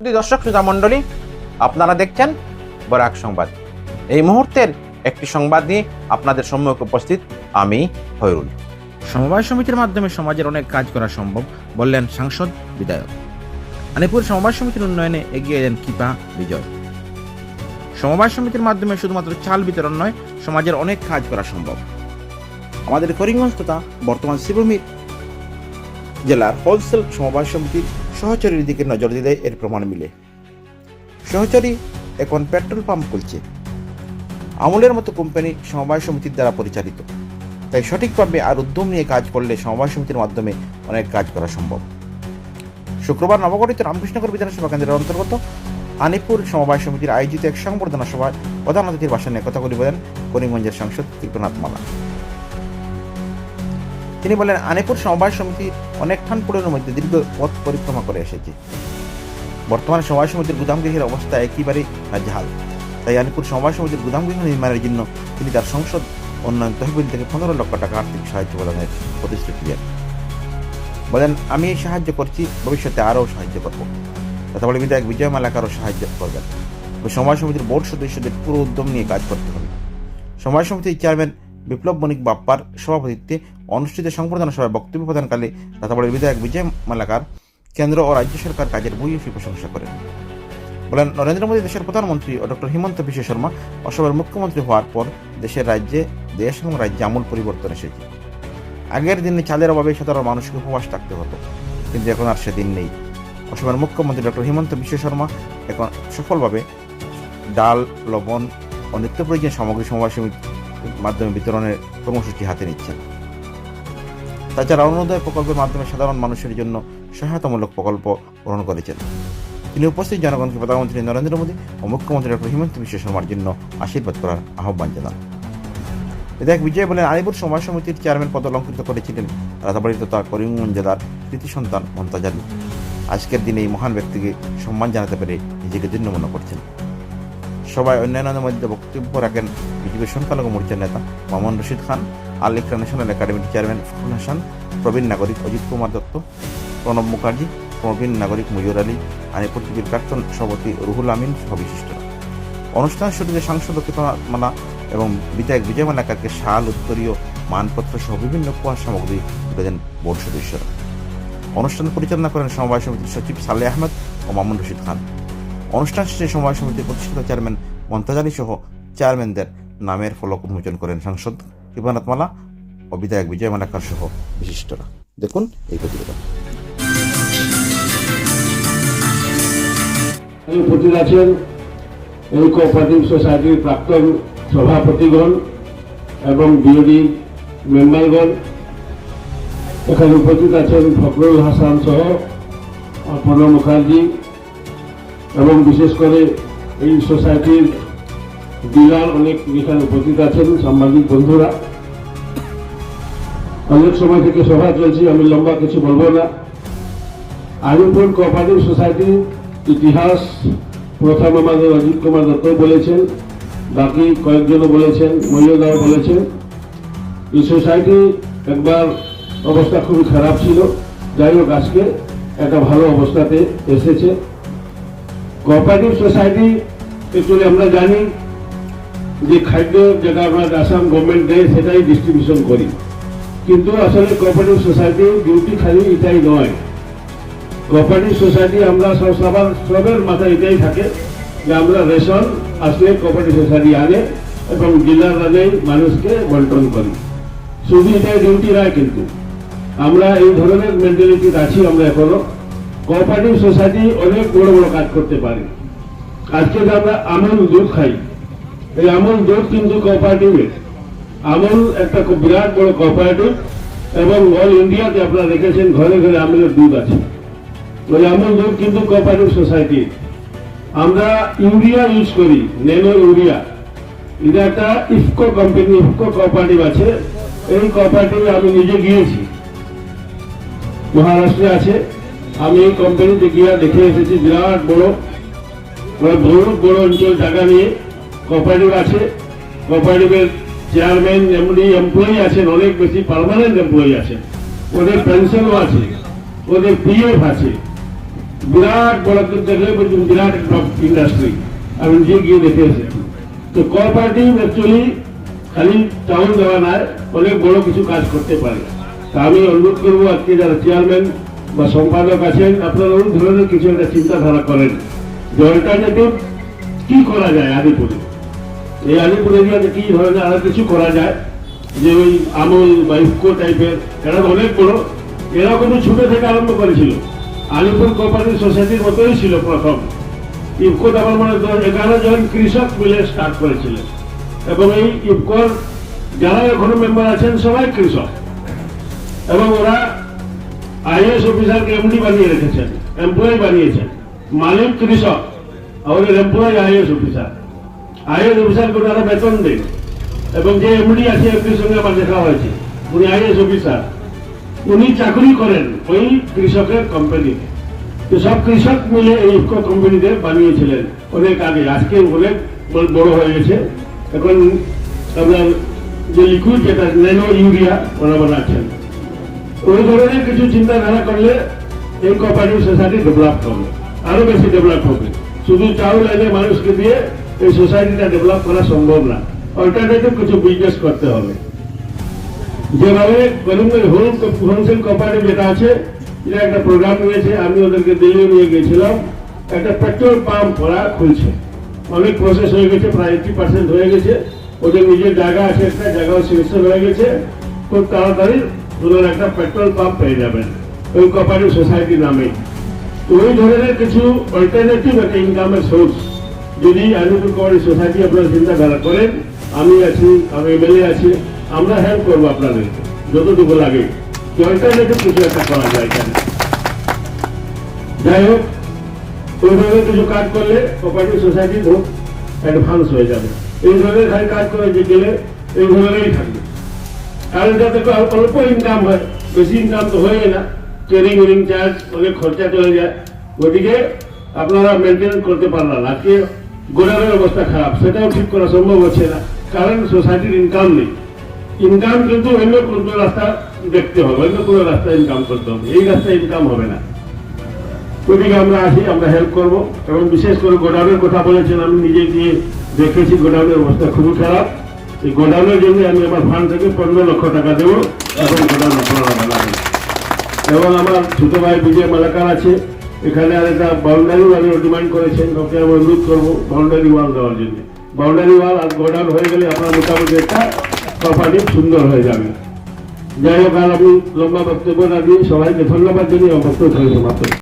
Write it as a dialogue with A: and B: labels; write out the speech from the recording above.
A: দর্শক শ্রোতা মণ্ডলী, আপনারা দেখছেন বরাক সংবাদ। এই মুহূর্তের একটি সংবাদ নিয়ে আপনাদের সম্মুখে উপস্থিত আমি হয়রুল সমবায় সমিতির মাধ্যমে সমাজের অনেক কাজ করা সম্ভব, বললেন সাংসদ বিধায়ক। আনিপুর সমবায় সমিতির উন্নয়নে এগিয়ে এলেন কিপা বিজয়। সমবায় সমিতির মাধ্যমে শুধুমাত্র চাল বিতরণ নয়, সমাজের অনেক কাজ করা সম্ভব। আমাদের করিমগঞ্জ তথা বর্তমান শিবভূমি জেলার হোলসেল সমবায় সমিতির সহচরীর দিকে নজর দিলে এর প্রমাণ মিলে। সহচরী এখন পেট্রোল পাম্প খুলছে। আমলের মতো কোম্পানি সমবায় সমিতির দ্বারা পরিচালিত। তাই সঠিক সঠিকভাবে আর উদ্যম নিয়ে কাজ করলে সমবায় সমিতির মাধ্যমে অনেক কাজ করা সম্ভব। শুক্রবার নবগঠিত রামকৃষ্ণনগর বিধানসভা কেন্দ্রের অন্তর্গত আনিপুর সমবায় সমিতির আয়োজিত এক সংবর্ধনা সভায় প্রধান অতিথির ভাষণে কথাগুলি বলেন করিমগঞ্জের সাংসদ ত্রিকনাথ মালা। তিনি বলেন, আনিপুর সমবায় সমিতি অনেক ঠান পুরোর মধ্যে দীর্ঘ পথ পরিক্রমা করে এসেছে। বর্তমানে সমবায় সমিতির গুদামগৃহের অবস্থা একেবারে নাজেহাল। তাই আলিপুর সমবায় সমিতির গুদামগৃহ নির্মাণের জন্য তিনি তার সংসদ উন্নয়ন তহবিল থেকে পনেরো লক্ষ টাকা আর্থিক সাহায্য প্রদানের প্রতিশ্রুতি দেন বলেন, আমি এই সাহায্য করছি, ভবিষ্যতে আরও সাহায্য করব। তথা বলে বিধায়ক বিজয় মালাকারও সাহায্য করবেন। সমবায় সমিতির বোর্ড সদস্যদের পুরো উদ্যম নিয়ে কাজ করতে হবে। সমবায় সমিতির চেয়ারম্যান বিপ্লব বণিক বাপ্পার সভাপতিত্বে অনুষ্ঠিত সংবর্ধনা সভায় বক্তব্য প্রদানকালে রাতাবাড়ির বিধায়ক বিজয় মালাকার কেন্দ্র ও রাজ্য সরকার কাজের ভূয়সী প্রশংসা করেন। বলেন, নরেন্দ্র মোদী দেশের প্রধানমন্ত্রী ও ডক্টর হিমন্ত বিশ্ব শর্মা অসমের মুখ্যমন্ত্রী হওয়ার পর দেশের রাজ্যে দেশ এবং রাজ্যে আমূল পরিবর্তন এসেছে। আগের দিনে চালের অভাবে সাধারণ মানুষকে উপবাস থাকতে হতো, কিন্তু এখন আর সেদিন নেই। অসমের মুখ্যমন্ত্রী ডক্টর হিমন্ত বিশ্ব শর্মা এখন সফলভাবে ডাল, লবণ ও নিত্য প্রয়োজনীয় সামগ্রী সমবায় সমিতির মাধ্যমে বিতরণের কর্মসূচি হাতে নিচ্ছেন। তাছাড়া অরুণোদয় প্রকল্পের মাধ্যমে সাধারণ মানুষের জন্য সহায়তামূলক প্রকল্প গ্রহণ করেছেন। তিনি উপস্থিত, জনগণকে প্রধানমন্ত্রী নরেন্দ্র মোদী ও মুখ্যমন্ত্রী ডক্টর হিমন্ত বিশ্ব শর্মার জন্য আশীর্বাদ করার আহ্বান জানান। বিধায়ক বিজয় বলেন, আলিপুর সময় সমিতির চেয়ারম্যান পদ অলঙ্কৃত করেছিলেন রাধাবাড়ি তথা করিমগঞ্জ জেলার কৃতি সন্তান মমতাজ আজকের দিনে এই মহান ব্যক্তিকে সম্মান জানাতে পেরে নিজেকে ধন্য মনে করছেন। সবাই অন্যান্যদের মধ্যে বক্তব্য রাখেন বিজেপির সংখ্যালঘু মোর্চার নেতা মামুন রশিদ খান, আল ইকরা ন্যাশনাল একাডেমির চেয়ারম্যান ফখরুল হাসান, প্রবীণ নাগরিক অজিত কুমার দত্ত, প্রণব মুখার্জি, প্রবীণ নাগরিক ময়ূর আলী আনিপুর টিভির প্রাক্তন সভাপতি রুহুল আমিন সহ অনুষ্ঠান শুরুতে সাংসদ মালা এবং বিধায়ক বিজয় মালাকারকে শাল, উত্তরীয় মানপত্র সহ বিভিন্ন উপহার সামগ্রী তুলে দেন বোর্ড সদস্যরা। অনুষ্ঠান পরিচালনা করেন সমবায় সমিতির সচিব সালে আহমেদ ও মামুন রশিদ খান। অনুষ্ঠান শেষে সমবায় সমিতির প্রতিষ্ঠিত চেয়ারম্যান মমতাজ সহ চেয়ারম্যানদের নামের ফলক উন্মোচন করেন সাংসদ কৃপানাথ মালা ও বিধায়ক বিজয় মালাকার সহ বিশিষ্টরা। দেখুন এই প্রতিবেদন।
B: উপস্থিত আছেন এই কোঅপারেটিভ সোসাইটির প্রাক্তন সভাপতিগণ এবং বিওডি মেম্বারগণ। এখানে উপস্থিত আছেন ফখরুল হাসান সহ প্রণব মুখার্জি এবং বিশেষ করে এই সোসাইটির ডিলার অনেক এখানে উপস্থিত আছেন, সাংবাদিক বন্ধুরা। অনেক সময় থেকে সভা চলছে, আমি লম্বা কিছু বলব না। আলিপুর কোঅপারেটিভ সোসাইটির ইতিহাস প্রথম আমাদের অজিত কুমার দত্ত বলেছেন, বাকি কয়েকজনও বলেছেন মহিলারাও বলেছেন। এই সোসাইটি একবার অবস্থা খুবই খারাপ ছিল। যাই হোক, আজকে একটা ভালো অবস্থাতে এসেছে। কোঅপারেটিভ সোসাইটি অ্যাকচুয়ালি আমরা জানি যে খাদ্য যেটা আমরা আসাম গভর্নমেন্ট দেয়, সেটাই ডিস্ট্রিবিউশন করি। কিন্তু আসলে কোঅপারেটিভ সোসাইটির ডিউটি খালি এটাই নয়। কোঅপারেটিভ সোসাইটি আমরা সব সবার, সবের মাথায় এটাই থাকে যে আমরা রেশন আসলে কোঅপারেটিভ সোসাইটি আনে এবং জেলার রাজেই মানুষকে বন্টন করি। শুধু এটাই ডিউটি নয় কিন্তু। আমরা এই ধরনের মেন্টালিটি আছি আমরা এখনও। কোঅপারেটিভ সোসাইটি অনেক বড় বড় কাজ করতে পারে। আজকে আমরা আমল দুধ খাই, এই আমল দুধ কিন্তু কোঅপারেটিভের আমল একটা বিরাট বড় কোঅপারেটিভ এবং অল ইন্ডিয়াতে আপনারা দেখেছেন ঘরে ঘরে আমলের দুধ আছে। ওই আমল দুধ কিন্তু কোঅপারেটিভ সোসাইটি আমরা ইউরিয়া ইউজ করি নেনো ইউরিয়া। এটা একটা ইফকো কোম্পানি ইফকো কোঅপারেটিভ আছে। এই কোঅপারেটিভে আমি নিজে গিয়েছি। মহারাষ্ট্রে আছে। আমি এই কোম্পানিতে গিয়ে দেখে এসেছি, বিরাট বড় বড় বড় অঞ্চল জায়গা নিয়ে। কোঅপারেটিভ আছে। কোঅপারেটিভের চেয়ারম্যান এমডি এমপ্লয়ি আছেন, অনেক বেশি পার্মানেন্ট এমপ্লয়ি আছেন। ওদের পেনশনও আছে, ওদের পিএফ আছে। বিরাট বড় দেখলে বিরাট ইন্ডাস্ট্রি আমি নিজে গিয়ে দেখে এসেছি। তো কোঅপারেটিভ অ্যাকচুয়ালি খালি টাউন দেওয়া নয়, অনেক বড় কিছু কাজ করতে পারে। তা আমি অনুরোধ করব আজকে যারা চেয়ারম্যান বা সম্পাদক আছেন, আপনারা ওই ধরনের কিছু একটা চিন্তাধারা করেন। যে অল্টারনেটিভ কি করা যায় আলিপুরে? এই আলিপুর এরিয়াতে কি ধরনের আরও কিছু করা যায়? যে ওই আমল বা ইফকো টাইপের এরা অনেক বড়। এরা কিন্তু ছুটে থেকে আরম্ভ করেছিল। আলিপুর কোঅপারেটিভ সোসাইটির মতোই ছিল প্রথম। ইফকো আমার মনে এগারো জন কৃষক মিলে স্টার্ট করেছিলেন। এবং এই ইফকোর যারা এখনও মেম্বার আছেন, সবাই কৃষক। এবং ওরা আইএস অফিসারকে এমডি বানিয়ে রেখেছেন এমপ্লয় বানিয়েছেন। মালিক কৃষক আর এমপ্লয়ি আইএস অফিসার। আইএস অফিসারকে ওনারা বেতন দেন এবং যে এমডি আছে এমডির সঙ্গে আমার দেখা হয়েছে, উনি আইএস অফিসার। উনি চাকরি করেন ওই কৃষকের কোম্পানিতে তো সব কৃষক মিলে এই ইফকো কোম্পানিতে বানিয়েছিলেন অনেক আগে, আজকে অনেক বড়- বড় হয়ে গেছে। এখন আপনার যে লিকুইড, যেটা ন্যানো ইউরিয়া, ওরা বানাচ্ছেন। ওই ধরনের কিছু চিন্তাধারা করলে এই কোঅপারেটিভ সোসাইটি ডেভেলপ হবে, আরও বেশি ডেভেলপ হবে। শুধু চাউল এনে মানুষকে দিয়ে এই সোসাইটিটা ডেভেলপ করা সম্ভব না অল্টারনেটিভ কিছু বিজনেস করতে হবে। যেভাবে করিমগঞ্জ হোল হোলসেল কোঅপারেটিভ যেটা আছে, এটা একটা প্রোগ্রাম নিয়েছে আমি ওদেরকে দিল্লি নিয়ে গেছিলাম, একটা পেট্রোল পাম্প ওরা খুলছে। অনেক প্রসেস হয়ে গেছে, প্রায় এইটি পার্সেন্ট হয়ে গেছে। ওদের নিজের জায়গা আছে একটা, জায়গাও সিলেকশন হয়ে গেছে। খুব তাড়াতাড়ি ওনারা একটা পেট্রোল পাম্প পেয়ে যাবেন। ওই কোঅপারেটিভ সোসাইটি নামে। ওই ধরনের কিছু অল্টারনেটিভ একটা ইনকামের সোর্স যদি আলিপুর কোঅপারেটিভ সোসাইটি আপনারা চিন্তাধারা করেন, আমি আছি, আমি এমএলএ আছি, আমরা হেল্প করব আপনাদের, যতটুকু লাগে। অল্টারনেটিভ কিছু একটা করা যায় এখানে। যাই হোক ওই ধরনের কিছু কাজ করলে কোঅপারেটিভ সোসাইটি খুব অ্যাডভান্স হয়ে যাবে। এই ধরনের কাজ করে যে গেলে, এই ধরনেরই থাকবে। কারণ করে অল্প ইনকাম হয়, বেশি ইনকাম তো হয় না। ট্রেনিং উইনিং চার্জ অনেক খরচা চলে যায়। ওদিকে আপনারা মেনটেন করতে পারলেন না। আজকে গোডাউনের অবস্থা খারাপ, সেটাও ঠিক করা সম্ভব হচ্ছে না। কারণ সোসাইটির ইনকাম নেই। ইনকাম কিন্তু অন্য কোনো রাস্তা দেখতে হবে, অন্য কোনো রাস্তা ইনকাম করতে হবে। এই রাস্তায় ইনকাম হবে না। ওইদিকে আমরা আসি, আমরা হেল্প করব। এবং বিশেষ করে গোডাউনের কথা বলেছেন, আমি নিজে গিয়ে দেখেছি গোডাউনের অবস্থা খুবই খারাপ। এই গোডাউনের জন্য আমি আমার ফান্ড থেকে পনেরো লক্ষ টাকা দেবো এখন গোডাউন আপনারা এবং আমার ছোট ভাই বিজয় মালাকার আছে। এখানে আর একটা বাউন্ডারি ওয়ালের ডিমান্ড করেছেন। ওকে আমি অনুরোধ করব বাউন্ডারি ওয়াল দেওয়ার জন্য। বাউন্ডারি ওয়াল আর গোডাউন হয়ে গেলে আপনার মোটামুটি একটা প্রপার্টি সুন্দর হয়ে যাবে। যাই হোক, আর আমি লম্বা বক্তব্য না দিয়ে সবাইকে ধন্যবাদ জানিয়ে বক্তব্য সমাপ্ত